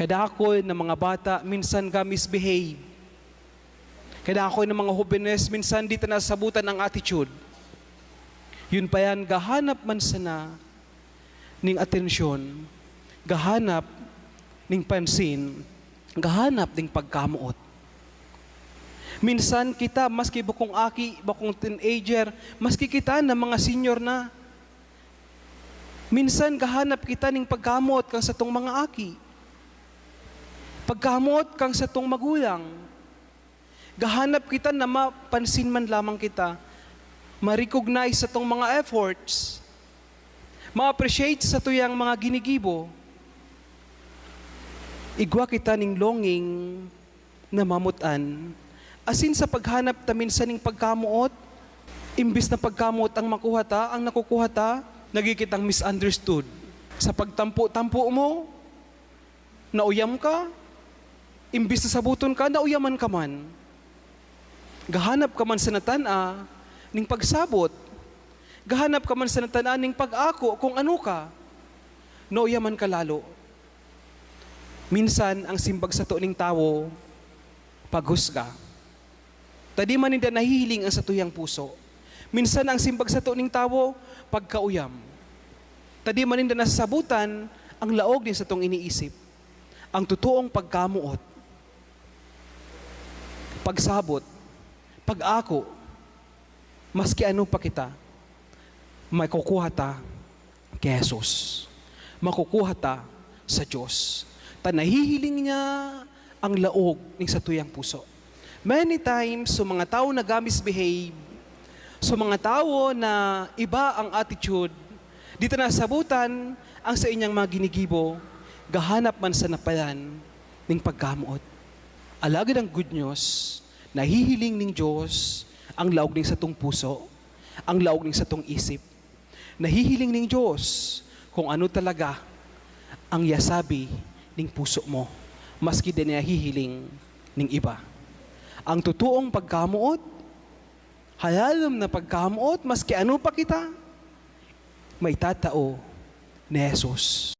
Kada ako ng mga bata, minsan ka misbehave. Kada ako ng mga hubines, minsan di ta nasabutan ang attitude. Yun pa yan, gahanap man sana ning atensyon, gahanap ning pansin, gahanap ning pagkamuot. Minsan kita, maski bukong aki, bukong teenager, maski kita na mga senior na, minsan gahanap kita ning pagkamot kang sa tong mga aki. Pagkamot kang sa tong magulang. Gahanap kita na mapansin man lamang kita, ma-recognize sa tong mga efforts, ma-appreciate sa tuyang mga ginigibo. Igwa kita ning longing na mamutan. Asin sa paghanap ta minsan ning pagkamuot, imbis na pagkamuot ang makuha ta, ang nakukuha ta, nagikitang misunderstood. Sa pagtampo-tampo mo, nauyam ka, imbis na sabuton ka, nauyaman ka man. Gahanap ka man sa natana, ning pagsabot. Gahanap ka man sa natana, ning pag-ako, kung ano ka. Nauyaman ka lalo. Minsan, ang simbag sa ning tawo, paghusga. Tadi man hindi nahihiling ang sa tuyang puso. Minsan, ang simbag sa ning tawo, pagkauyam. Tadi man hindi nasasabutan, ang laog din sa tong iniisip. Ang totoong pagkamuot. Pagsabot, pag-ako, maski ano pa kita, may kukuha ta kay Jesus. Makukuha ta sa Diyos. Ta nahihiling niya ang laog ng sa tuyang puso. Many times, so mga tao na misbehave, so mga tao na iba ang attitude, dito na sabutan ang sa inyang mga ginigibo, gahanap man sa napayan ng pagkamuot. Alagad ang good news, nahihiling ng Diyos ang laog ng sa tong puso, ang laog ng sa tong isip. Nahihiling ng Diyos kung ano talaga ang yasabi ng puso mo, maski din nahihiling ng iba. Ang totoong pagkamuot, hayalam na pagkamuot, maski ano pa kita, may tatao ni Jesus.